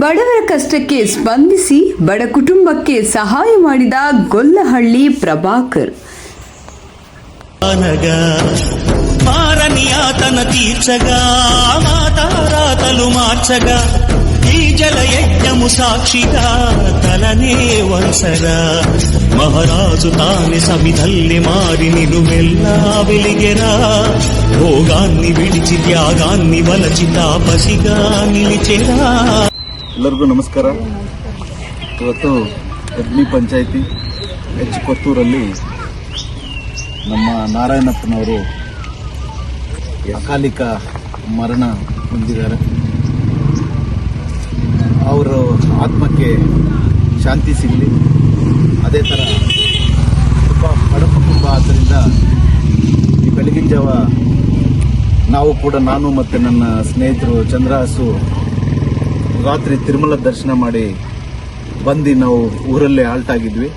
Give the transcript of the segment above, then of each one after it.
ಬಡವರ ಕಷ್ಟಕ್ಕೆ ಸ್ಪಂದಿಸಿ ಬಡ ಕುಟುಂಬಕ್ಕೆ ಸಹಾಯ ಮಾಡಿದ ಗೊಲ್ಲಹಳ್ಳಿ ಪ್ರಭಾಕರ್ అనగ మారనియాతన తీర్చగా మాతారాతలు మార్చగా ఈ జల యజ్ఞము సాక్షిగా తలనే వంసరా మహారాజు తాని సమిధల్లి మారి నిలువెల్లా వెలిగెరా భోగాన్ని విడిచి త్యాగాన్ని వలచి తాపసిగా నిలిచెరా ಎಲ್ಲರಿಗೂ ನಮಸ್ಕಾರ. ಇವತ್ತು ಅಗ್ನಿ ಪಂಚಾಯಿತಿ ಎಚ್ ಕೊತ್ತೂರಲ್ಲಿ ನಮ್ಮ ನಾರಾಯಣಪ್ಪನವರು ಅಕಾಲಿಕ ಮರಣ ಹೊಂದಿದ್ದಾರೆ. ಅವರ ಆತ್ಮಕ್ಕೆ ಶಾಂತಿ ಸಿಗಲಿ. ಅದೇ ಥರ ತುಂಬ ಬಡ ಕುಟುಂಬ ಆದ್ದರಿಂದ ಈ ಬೆಳಗಿನ ಜಾವ ನಾವು ಕೂಡ ನಾನು ಮತ್ತು ನನ್ನ ಸ್ನೇಹಿತರು ಚಂದ್ರಹಾಸು ರಾತ್ರಿ ತಿರುಮಲ ದರ್ಶನ ಮಾಡಿ ಬಂದು ನಾವು ಊರಲ್ಲೇ ಆಲ್ಟ್ ಆಗಿದ್ವಿ.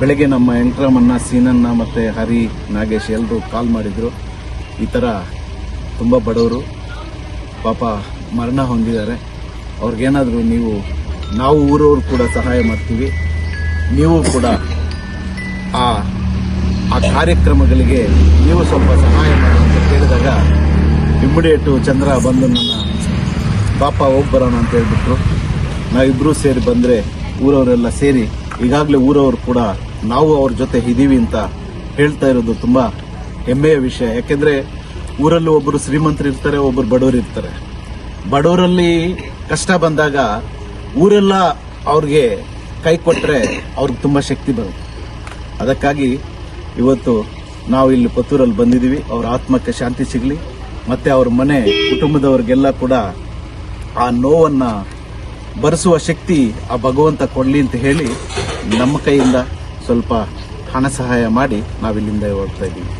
ಬೆಳಗ್ಗೆ ನಮ್ಮ ವೆಂಕಟರಾಮಣ್ಣ ಸೀನನ್ನ ಮತ್ತು ಹರಿ, ನಾಗೇಶ್ ಎಲ್ಲರೂ ಕಾಲ್ ಮಾಡಿದರು. ಈ ಥರ ತುಂಬ ಬಡವರು. ಪಾಪ ಮರಣ ಹೊಂದಿದ್ದಾರೆ. ಅವ್ರಿಗೇನಾದರೂ ನೀವು, ನಾವು ಊರವ್ರು ಕೂಡ ಸಹಾಯ ಮಾಡ್ತೀವಿ. ನೀವು ಕೂಡ ಆ ಆ ಕಾರ್ಯಕ್ರಮಗಳಿಗೆ ನೀವು ಸ್ವಲ್ಪ ಸಹಾಯ ಮಾಡಿ ಅಂತ ಕೇಳಿದಾಗ, ಇಮ್ಮಿಡಿಯೇಟು ಚಂದ್ರ ಬಂದು ನನ್ನ ಪಾಪ ಹೋಗಿ ಬರೋಣ ಅಂತ ಹೇಳ್ಬಿಟ್ರು. ನಾವಿಬ್ಬರೂ ಸೇರಿ ಬಂದರೆ ಊರವರೆಲ್ಲ ಸೇರಿ ಈಗಾಗಲೇ ಊರವರು ಕೂಡ ನಾವು ಅವ್ರ ಜೊತೆ ಇದ್ದೀವಿ ಅಂತ ಹೇಳ್ತಾ ಇರೋದು ತುಂಬ ಹೆಮ್ಮೆಯ ವಿಷಯ. ಯಾಕೆಂದರೆ ಊರಲ್ಲಿ ಒಬ್ಬರು ಶ್ರೀಮಂತರು ಇರ್ತಾರೆ ಒಬ್ಬರು ಬಡವರು ಇರ್ತಾರೆ. ಬಡವರಲ್ಲಿ ಕಷ್ಟ ಬಂದಾಗ ಊರೆಲ್ಲ ಅವ್ರಿಗೆ ಕೈ ಕೊಟ್ಟರೆ ಅವ್ರಿಗೆ ತುಂಬ ಶಕ್ತಿ ಬರುತ್ತೆ. ಅದಕ್ಕಾಗಿ ಇವತ್ತು ನಾವು ಇಲ್ಲಿ ಪತ್ತೂರಲ್ಲಿ ಬಂದಿದ್ದೀವಿ. ಅವ್ರ ಆತ್ಮಕ್ಕೆ ಶಾಂತಿ ಸಿಗಲಿ. ಮತ್ತು ಅವ್ರ ಮನೆ ಕುಟುಂಬದವ್ರಿಗೆಲ್ಲ ಕೂಡ ಆ ನೋವನ್ನ ಬರೆಸುವ ಶಕ್ತಿ ಆ ಭಗವಂತ ಕೊಡ್ಲಿ ಅಂತ ಹೇಳಿ ನಮ್ಮ ಕೈಯಿಂದ ಸ್ವಲ್ಪ ಹಣ ಸಹಾಯ ಮಾಡಿ ನಾವಿಲ್ಲಿಂದ ಹೋಗ್ತಾ ಇದ್ದೀವಿ.